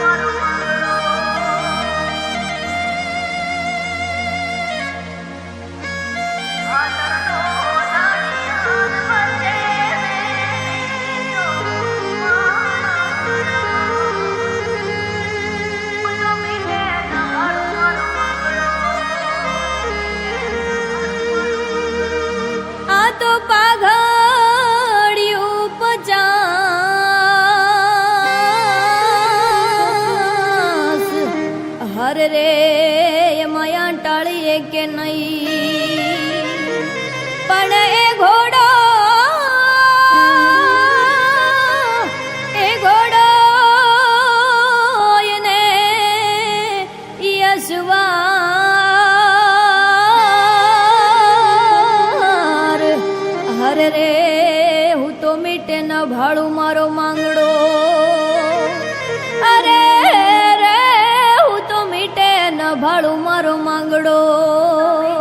one. રે એમાં ટાળીએ કે નહીં ભાડું મારો માંગડો.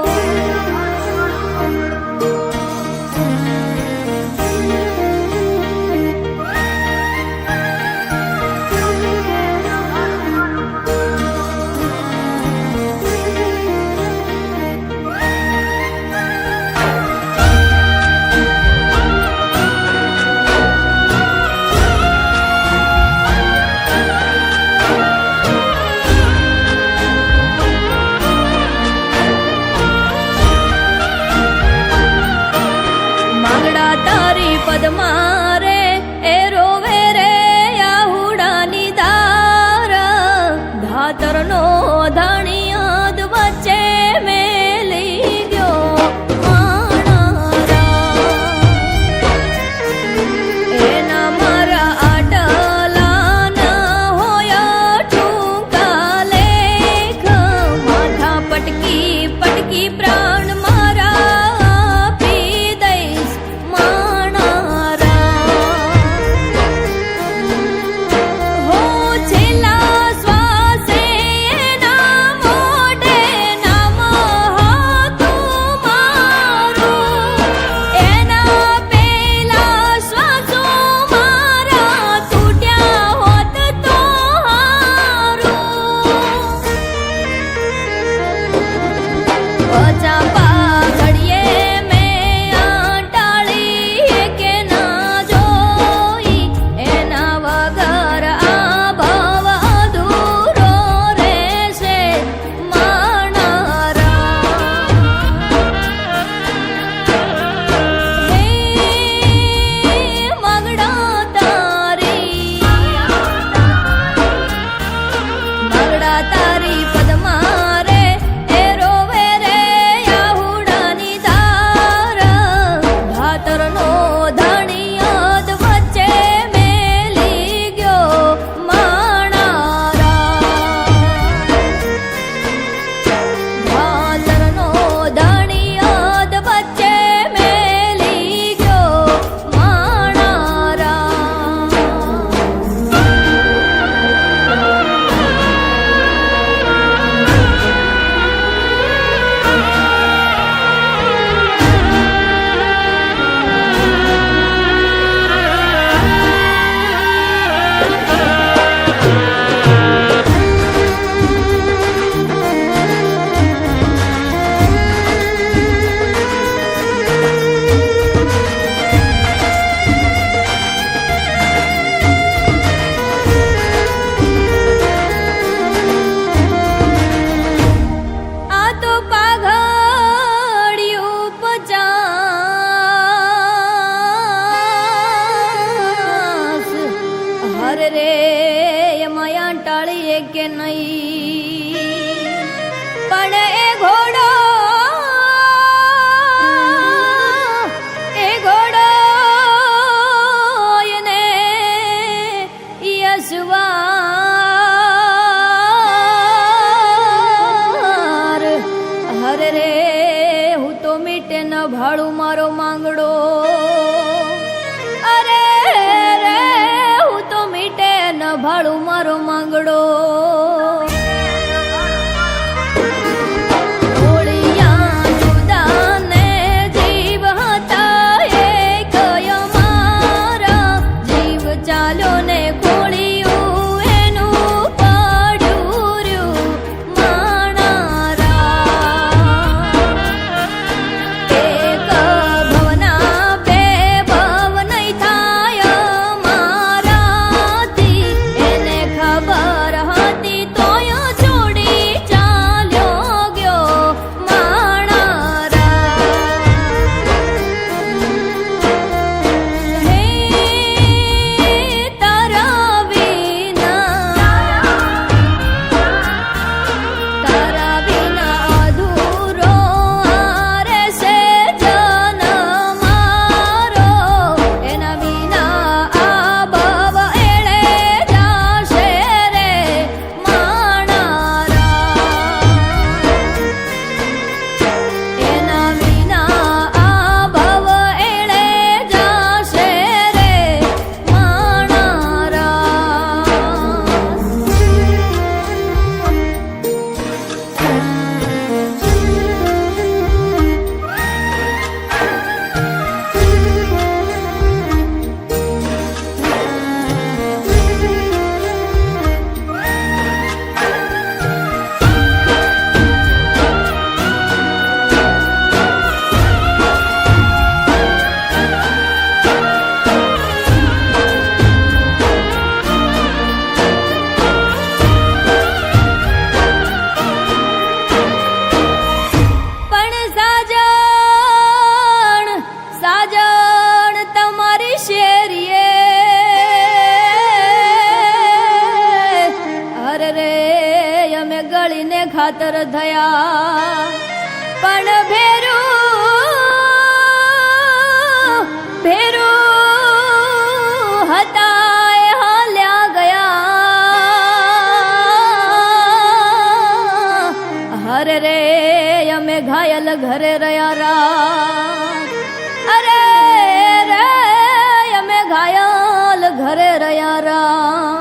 પણ એ ઘોડો એ ઘોડો એને યશવાર હરે રે, હું તો મીટે ન ભાડું મારો માંગડો. અરે રે, હું તો મીટે ન ભાડું મારો માંગડો. ખાતર થયા. પણ ભેરું ભેરું હતા હાલ્યા ગયા. હરે રે, અમે ઘાયલ ઘરે રહ્યા રા અરે રે, અમે ઘાયલ ઘરે રહ્યા રા